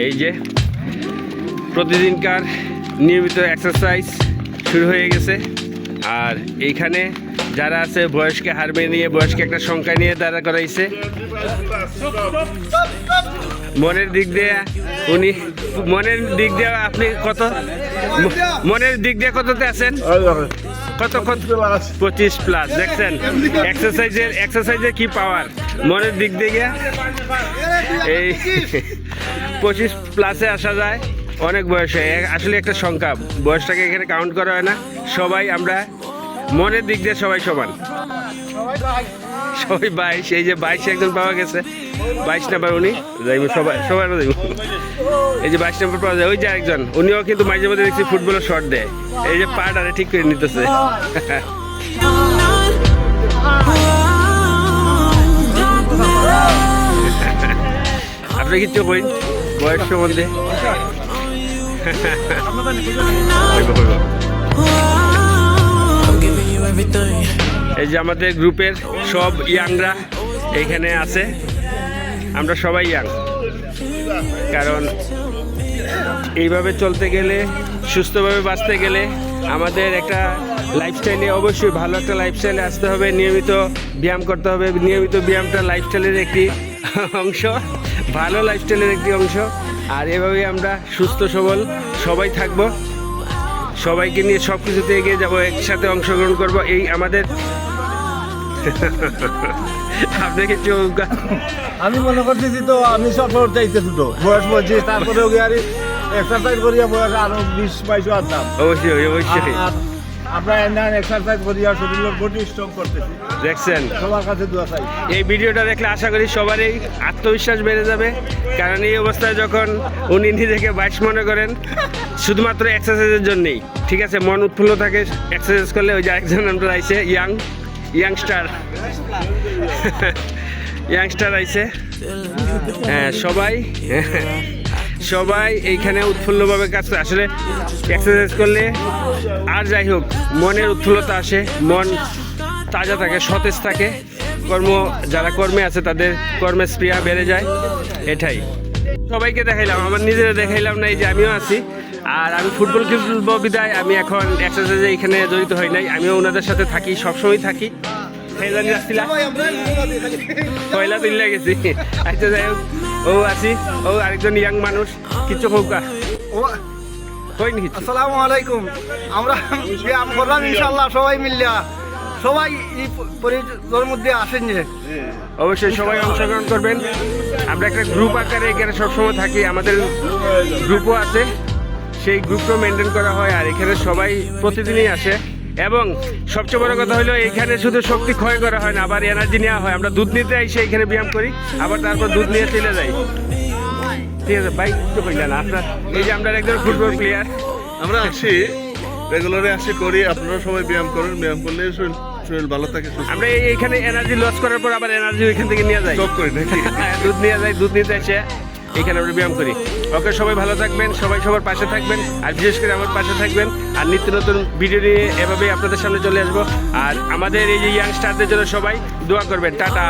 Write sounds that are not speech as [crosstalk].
এই যে প্রতিদিনকার নিয়মিত এক্সারসাইজ শুরু হয়ে গেছে। আর এইখানে যারা আছে, বয়সকে হারবে নিয়ে, বয়সকে একটা সংখ্যা নিয়ে দাঁড়া করাইছে। মনের দিক দিয়ে উনি, মনের দিক দিয়ে আপনি কত, মনের দিক দিয়ে কততে আছেন? কত কত? পঁচিশ প্লাস দেখছেন? এক্সারসাইজের এক্সারসাইজের কি পাওয়ার মনের দিক দিয়ে এই পঁচিশ প্লাসে আসা যায়। অনেক বয়সে। আসলে একটা সংখ্যা বয়সটাকে এখানে কাউন্ট করা হয় না। সবাই আমরা মনের দিক দিয়ে সবাই সমান। সবাই বাইশ। এই যে বাইশে একজন পাওয়া গেছে। বাইশ নাম্বার উনি। যাইব সবাই সবাই যাইব। এই যে বাইশ নাম্বার পাওয়া যায়। ওই যে একজন উনিও কিন্তু মাঝে মধ্যে দেখছি ফুটবলের শট দেয়। এই যে পাট আরে ঠিক করে নিতেছে। আপনি কিছু কইন বয়স সম্বন্ধে. এই যে আমাদের গ্রুপের সব ইয়াংরা এখানে আছে। আমরা সবাই ইয়াং। কারণ এইভাবে চলতে গেলে, সুস্থভাবে বাঁচতে গেলে আমাদের একটা লাইফস্টাইলে অবশ্যই ভালো একটা লাইফস্টাইলে আসতে হবে। নিয়মিত ব্যায়াম করতে হবে। নিয়মিত ব্যায়ামটা লাইফস্টাইলের একটি অংশ। ভালো লাইফস্টাইলের একটি অংশ। আর এভাবেই আমরা সুস্থ সবল সবাই থাকব। সবাইকে নিয়ে সব কিছুতে এগিয়ে যাব একসাথে অংশগ্রহণ করব। এই আমাদের [laughs] আপনাকে চোখ আমি মনে করতেছি তো আমি সফর চাইতেছি তো বয়স বলছি তারপরেও গিয়ে আর এক্সারসাইজ করিয়া বয়স আরও বিশ বাইশ আনতাম অবশ্যই অবশ্যই। আমরা এনে এক্সারসাইজ করিয়া শরীরের বডি স্ট্রং করতেছি। দেখছেন? সবার কাছে দোয়া চাই। এই ভিডিওটা দেখলে আশা করি সবারই আত্মবিশ্বাস বেড়ে যাবে। কারণ এই অবস্থায় যখন উনি নিজেকে বাইশ মনে করেন শুধুমাত্র এক্সারসাইজের জন্যেই। ঠিক আছে মন উৎফুল্ল থাকে এক্সারসাইজ করলে ওই যে একজন আমরা আইছে ইয়াং ইয়াংস্টার। [laughs] ইয়াংস্টার আইছে। হ্যাঁ সবাই সবাই এইখানে উৎফুল্লভাবে কাজ করে। আসলে এক্সারসাইজ করলে আর যাই হোক মনের উৎফুল্লতা আসে মন তাজা থাকে সতেজ থাকে। কর্ম যারা কর্মে আছে তাদের কর্মের স্প্রিয়া বেড়ে যায় এটাই। সবাইকে দেখাইলাম আমার নিজেরা দেখাইলাম না এই যে আমিও আছি। আর আমি ফুটবল খেলব বিদায় আমি এখন এক্সারসাইজে এখানে জড়িত হই নাই আমিও ওনাদের সাথে থাকি সবসময় থাকি। খেলানি আসছিলাম পয়লা তুললে গেছি আচ্ছা যাই হোক। ও আছি। ও আরেকজন ইয়াং মানুষ। কিছু হোক কই নি কিছু আসসালামু আলাইকুম। আমরা ব্যায়াম করলাম ইনশাল্লাহ সবাই মিলিয়া সবাই এই পরিচয়ের মধ্যে আসেন যে। অবশ্যই সবাই অংশগ্রহণ করবেন। আমরা একটা গ্রুপ আকারে এখানে সবসময় থাকি। আমাদের গ্রুপও আছে। সেই গ্রুপটাও মেনটেন করা হয় আর এখানে সবাই প্রতিদিনই আসে। এবং সবচেয়ে বড় কথা হলো এখানে শুধু শক্তি ক্ষয় করা হয় না আবার এনার্জি নেওয়া হয়। আমরা দুধ নিতে এসে এখানে ব্যায়াম করি আবার তারপর দুধ নিয়ে চলে যাই। ঠিক আছে বাইক তো কইলেন আপনার এই যে আমরা একজন ফুটবল প্লেয়ার আমরা আসি রেগুলারে আসি করি আপনারা সবাই ব্যায়াম করেন ব্যায়াম করলে শরীর শরীর ভালো থাকে আমরা এই- এইখানে এনার্জি লস করার পর আবার এনার্জি ওইখান থেকে নিয়ে যাই। স্টপ করি নাকি? [laughs] দুধ নিয়ে যাই দুধ নিতে এসে। এখানে আমরা ব্যায়াম করি। ওকে, সবাই ভালো থাকবেন, সবাই সবার পাশে থাকবেন, আর বিশেষ করে আমার পাশে থাকবেন, আর নিত্য নতুন ভিডিও নিয়ে এভাবেই আপনাদের সামনে চলে আসব। আর আমাদের এই যে ইয়াংস্টারদের জন্য সবাই দোয়া করবেন। টাটা।